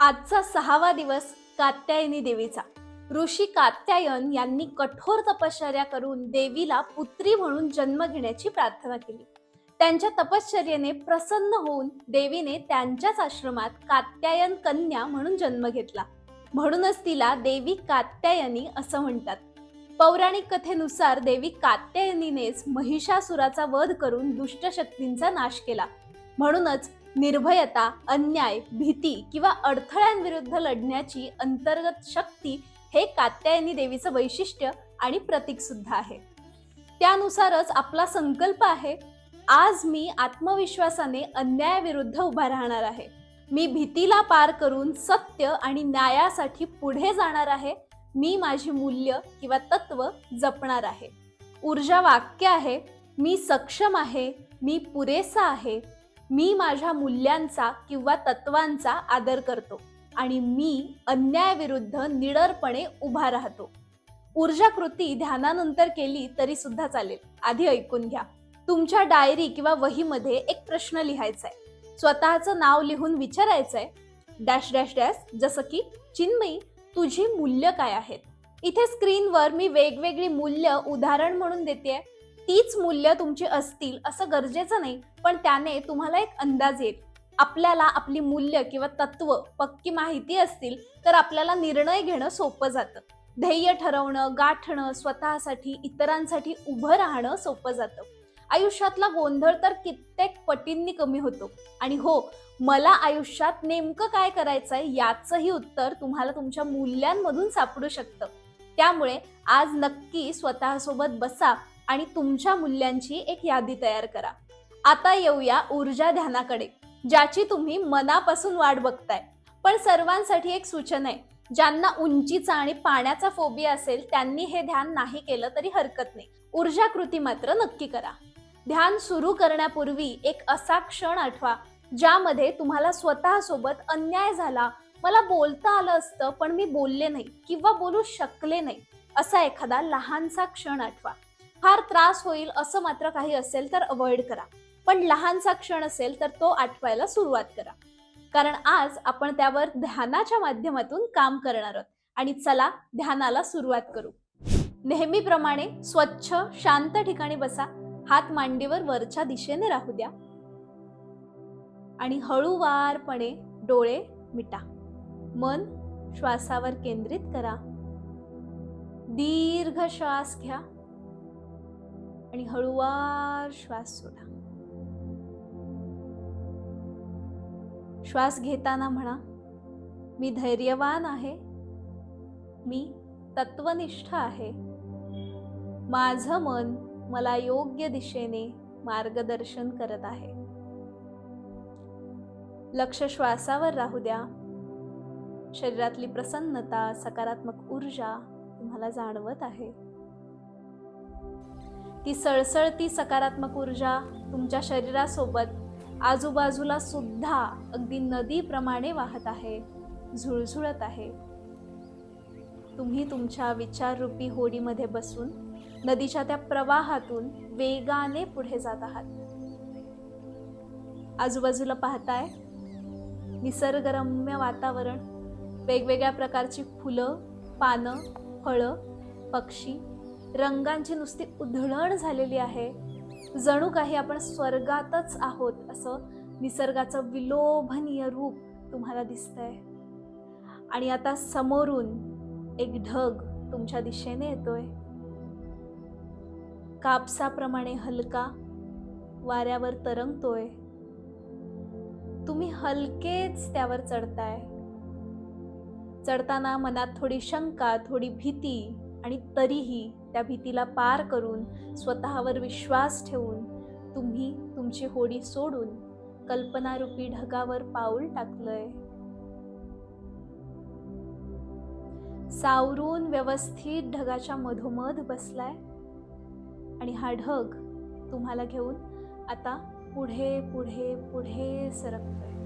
आजचा सहावा दिवस कात्यायनी देवीचा. ऋषी कात्यायन यांनी कठोर तपश्चर्या करून देवीला पुत्री म्हणून जन्म घेण्याची प्रार्थना केली. त्यांच्या तपश्चर्येने प्रसन्न होऊन देवीने त्यांच्याच आश्रमात कात्यायन कन्या म्हणून जन्म घेतला. म्हणूनच तिला देवी कात्यायनी असं म्हणतात. पौराणिक कथेनुसार देवी कात्यायनीनेच महिषासुराचा वध करून दुष्ट शक्तींचा नाश केला. म्हणूनच निर्भयता अन्याय भीती किंवा अडथळ्यांविरुद्ध लढण्याची अंतर्गत शक्ती हे कात्यायनी देवीचं वैशिष्ट्य आणि प्रतीक सुद्धा आहे. त्यानुसारच आपला संकल्प आहे आज मी आत्मविश्वासाने अन्यायाविरुद्ध उभा राहणार आहे. मी भीतीला पार करून सत्य आणि न्यायासाठी पुढे जाणार आहे. मी माझी मूल्य किंवा तत्व जपणार आहे. ऊर्जा वाक्य आहे मी सक्षम आहे मी पुरेसा आहे. मी माझ्या मूल्यांचा किंवा तत्वांचा आदर करतो आणि मी अन्यायाविरुद्ध निडरपणे उभा राहतो. ऊर्जा कृती ध्यानानंतर केली तरी सुद्धा चालेल. आधी ऐकून घ्या. तुमच्या डायरी किंवा वहीमध्ये एक प्रश्न लिहायचा आहे स्वतःचं नाव लिहून विचारायचं आहे डॅश डॅश डॅश जसं की चिन्मयी तुझी मूल्य काय आहेत? इथे स्क्रीनवर मी वेगवेगळी मूल्य उदाहरण म्हणून देते तीच मूल्य तुमची असतील असं गरजेचं नाही. पण त्याने तुम्हाला एक अंदाज येईल. आपल्याला आपली मूल्य किंवा तत्व पक्की माहिती असतील तर आपल्याला निर्णय घेणं सोपं जातं. ध्येय ठरवणं गाठणं स्वतःसाठी इतरांसाठी उभं राहणं सोपं जातं. आयुष्यातला गोंधळ तर कित्येक पटींनी कमी होतो. आणि हो मला आयुष्यात नेमकं काय करायचंय याचंही उत्तर तुम्हाला तुमच्या मूल्यांमधून सापडू शकतं. त्यामुळे आज नक्की स्वतःसोबत बसा आणि तुमच्या मूल्यांची एक यादी तयार करा. आता येऊया ऊर्जा ध्यानाकडे ज्याची तुम्ही मनापासून वाट बघताय. पण सर्वांसाठी एक सूचना आहे ज्यांना उंचीचा आणि पाण्याचा फोबिया असेल त्यांनी हे ध्यान नाही केलं तरी हरकत नाही. ऊर्जा कृती मात्र नक्की करा. ध्यान सुरू करण्यापूर्वी एक असा क्षण आठवा ज्यामध्ये तुम्हाला स्वतःसोबत अन्याय झाला मला बोलता आलं असतं पण मी बोलले नाही किंवा बोलू शकले नाही असा एखादा लहानसा क्षण आठवा. फार त्रास होईल असं मात्र काही असेल तर अवॉइड करा. पण लहानसा क्षण असेल तर तो आठवायला सुरुवात करा. कारण आज आपण त्यावर ध्यानाच्या माध्यमातून काम करणार आहोत आणि चला ध्यानाला सुरुवात करू. नेहमीप्रमाणे स्वच्छ शांत ठिकाणी बसा. हात मांडीवर वरच्या दिशेने राहू द्या. आणि हळूवारपणे डोळे मिटा. मन श्वासावर केंद्रित करा. दीर्घ श्वास घ्या. आणि हळूवार श्वास सोडा. श्वास घेताना म्हणा मी धैर्यवान आहे. मी तत्वनिष्ठ आहे. माझं मन मला योग्य दिशेने मार्गदर्शन करत आहे. लक्ष श्वासावर राहू द्या. शरीरातली प्रसन्नता सकारात्मक ऊर्जा तुम्हाला जाणवत आहे. ती सळसळती सकारात्मक ऊर्जा तुमच्या शरीरासोबत आजूबाजूला सुद्धा अगदी नदीप्रमाणे वाहत आहे झुळझुळत आहे. तुम्ही तुमच्या विचाररूपी होडीमध्ये बसून नदीच्या त्या प्रवाहातून वेगाने पुढे जात आहात. आजूबाजूला पाहताय निसर्गरम्य वातावरण वेगवेगळ्या प्रकारची फुलं पानं फळं पक्षी रंगांची नुसती उधळण झालेली आहे. जणू काही आपण स्वर्गातच आहोत असं निसर्गाचं विलोभनीय रूप तुम्हाला दिसतंय. आणि आता समोरून एक ढग तुमच्या दिशेने येतोय. कापसाप्रमाणे हलका वाऱ्यावर तरंगतोय. तुम्ही हलकेच त्यावर चढताय. चढताना मनात थोडी शंका थोडी भीती आणि तरीही त्या भीतीला पार करून स्वतःवर विश्वास ठेवून तुम्ही तुमची होडी सोडून कल्पनारूपी ढगावर पाऊल टाकलंय. सावरून व्यवस्थित ढगाच्या मधोमध बसलाय. आणि हा ढग तुम्हाला घेऊन आता पुढे पुढे पुढे सरकतोय.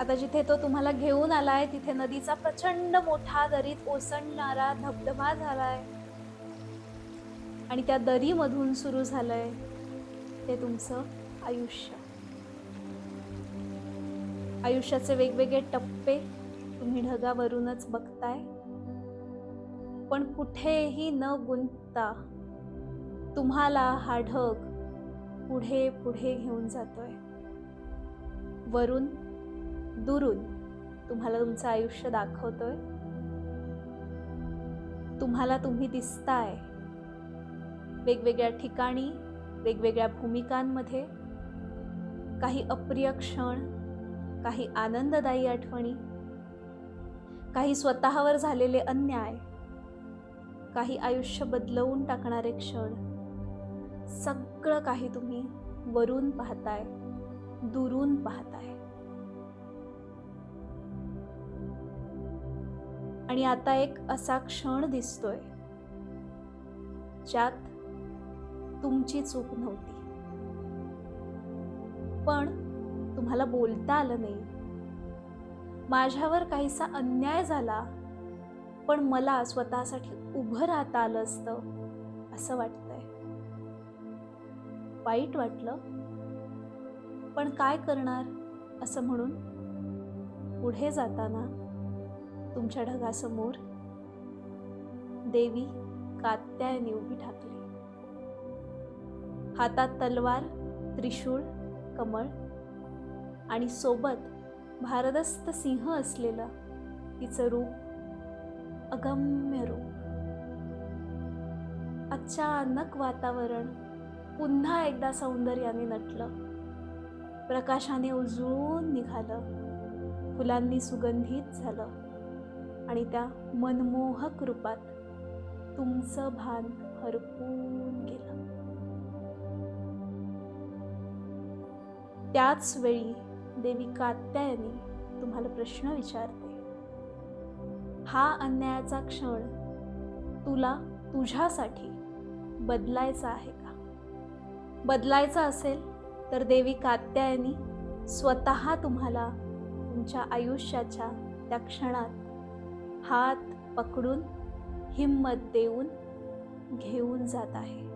आता जिथे तो तुम्हाला घेऊन आलाय तिथे नदीचा प्रचंड मोठा दरीत ओसंडणारा धबधबा झालाय. आणि त्या दरीमधून सुरू झालंय ते तुमचं आयुष्य. आयुष्याचे वेगवेगळे टप्पे तुम्ही ढगावरूनच बघताय. पण कुठेही न गुंतता तुम्हाला हा ढग पुढे पुढे घेऊन जातोय. वरून दुरून तुम्हाला तुमचं आयुष्य दाखवतोय. तुम्हाला तुम्ही दिसताय. वेगवेगळ्या ठिकाणी वेगवेगळ्या भूमिकांमध्ये. काही अप्रिय क्षण काही आनंददायी आठवणी काही स्वतःवर झालेले अन्याय काही आयुष्य बदलवून टाकणारे क्षण. सगळं काही तुम्ही वरून पाहताय दुरून पाहताय. आणि आता एक असा क्षण दिसतोय ज्यात तुमची चूक नव्हती. पण तुम्हाला बोलता आलं नाही. माझ्यावर काहीसा अन्याय झाला पण मला स्वतःसाठी उभं राहता आलं असतं असं वाटतंय. वाईट वाटलं पण काय करणार असं म्हणून पुढे जाताना तुमच्या ढगासमोर. देवी कात्यायनी उभी ठाकली हातात तलवार त्रिशूळ कमळ आणि सोबत भारदस्त सिंह असलेलं तिचं रूप अगम्य रूप. अचानक वातावरण पुन्हा एकदा सौंदर्याने नटलं. प्रकाशाने उजळून निघालं. फुलांनी सुगंधित झालं. आणि त्या मनमोहक रूपात तुमचं भान हरपून गेलं. त्याच वेळी देवी कात्यायनी तुम्हाला प्रश्न विचारते हा अन्यायाचा क्षण तुला तुझ्यासाठी बदलायचा आहे का? बदलायचा असेल तर देवी कात्यायनी स्वतः तुम्हाला तुमच्या आयुष्याच्या त्या क्षणात हात पकडून हिम्मत देऊन घेऊन जात आहे.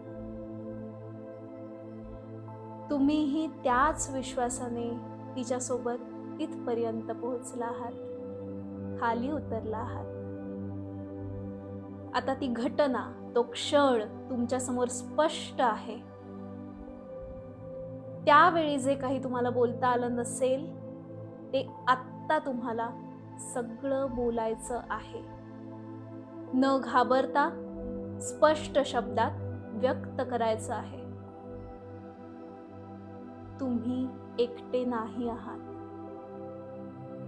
तुम्हीही त्याच विश्वासाने तिच्यासोबत इथपर्यंत पोहोचला आहात. खाली उतरला आहात. आता ती घटना तो क्षण तुमच्यासमोर स्पष्ट आहे. त्यावेळी जे काही तुम्हाला बोलता आलं नसेल ते आत्ता तुम्हाला सगळं बोलायचं आहे. न घाबरता स्पष्ट शब्दात व्यक्त करायचं आहे. तुम्ही एकटे नाही आहात.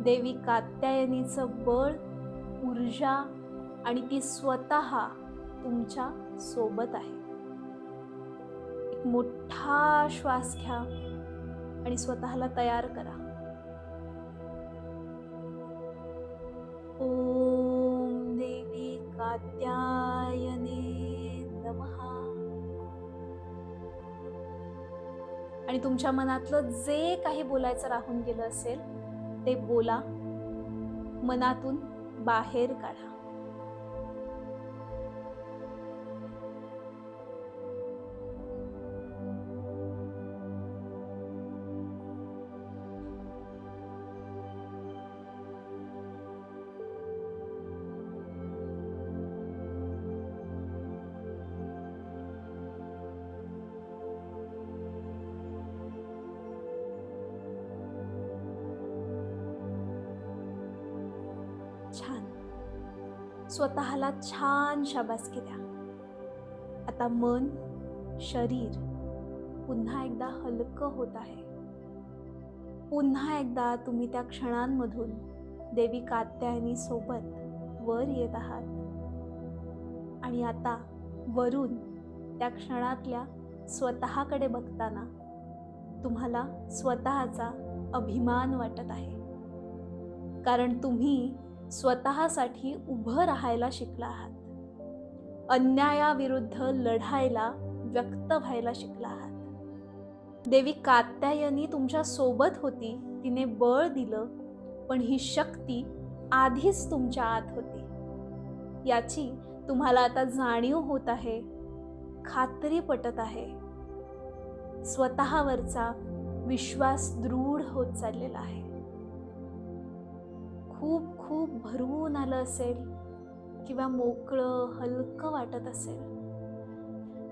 देवी कात्यायनीचं बळ ऊर्जा आणि ती स्वतः तुमच्यासोबत आहे. एक मोठा श्वास घ्या आणि स्वतःला तयार करा. ओम देवी कात्यायने नमः. आणि तुमच्या मनातलं जे काही बोलायचं राहून गेलं असेल ते बोला. मनातून बाहेर काढा. स्वतःला छान शाबासकी द्या. आता मन शरीर पुन्हा एकदा हलकं होत आहे. पुन्हा एकदा तुम्ही त्या क्षणांमधून देवी कात्यायनी सोबत वर येत आहात. आणि आता वरून त्या क्षणातल्या स्वतःकडे बघताना तुम्हाला स्वतःचा अभिमान वाटत आहे. कारण तुम्ही स्वतःसाठी उभं राहायला शिकला आहात. अन्यायाविरुद्ध लढायला व्यक्त व्हायला शिकला आहात. देवी कात्यायनी तुमच्यासोबत होती तिने बळ दिलं पण ही शक्ती आधीच तुमच्या आत होती. याची तुम्हाला आता जाणीव होत आहे खात्री पटत आहे. स्वतःवरचा विश्वास दृढ होत चाललेला आहे. खूप खूप भरवून आलं असेल किंवा मोकळं हलकं वाटत असेल.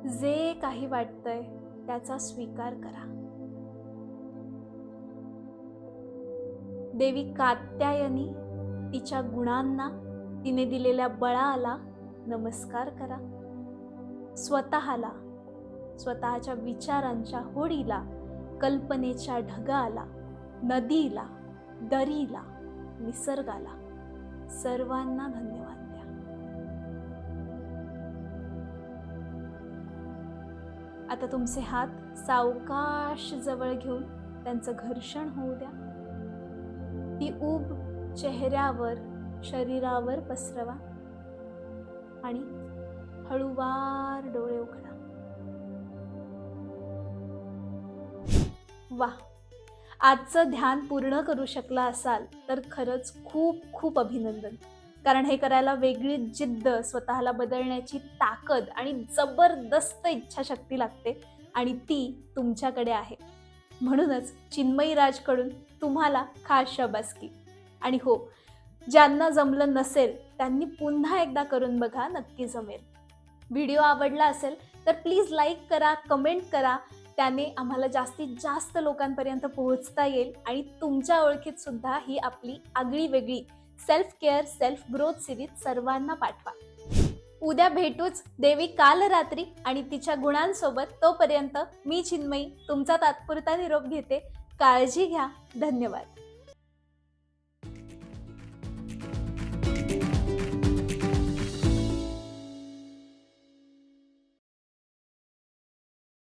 जे काही वाटतंय त्याचा स्वीकार करा. देवी कात्यायनी तिच्या गुणांना तिने दिलेल्या बळाला नमस्कार करा. स्वतःला स्वतःच्या विचारांच्या होडीला कल्पनेच्या ढगाला नदीला दरीला निसर्गाला सर्वांना धन्यवाद द्या. आता तुमचे हात सावकाश जवळ घेऊन त्यांचं घर्षण होऊ द्या. ती ऊब चेहऱ्यावर शरीरावर पसरवा आणि हळूवार डोळे उघडा. वा आजचं ध्यान पूर्ण करू शकला असाल तर खरंच खूप खूप अभिनंदन. कारण हे करायला वेगळी जिद्द स्वतःला बदलण्याची ताकद आणि जबरदस्त इच्छाशक्ती लागते आणि ती तुमच्याकडे आहे. म्हणूनच चिन्मयी राजकडून तुम्हाला खास शबासकी आणि हो ज्यांना जमलं नसेल त्यांनी पुन्हा एकदा करून बघा नक्की जमेल. व्हिडिओ आवडला असेल तर प्लीज लाईक करा कमेंट करा त्याने आम्हाला जास्तीत जास्त लोकांपर्यंत पोहोचता येईल आणि तुमच्या ओळखीत सुद्धा ही आपली आगळी वेगळी self care self growth series सर्वांना पाठवा. उद्या भेटूच देवी काल रात्री आणि तिच्या गुणांसोबत तोपर्यंत मी चिन्मयी तुमचा तात्पुरता निरोप घेते. काळजी घ्या. धन्यवाद.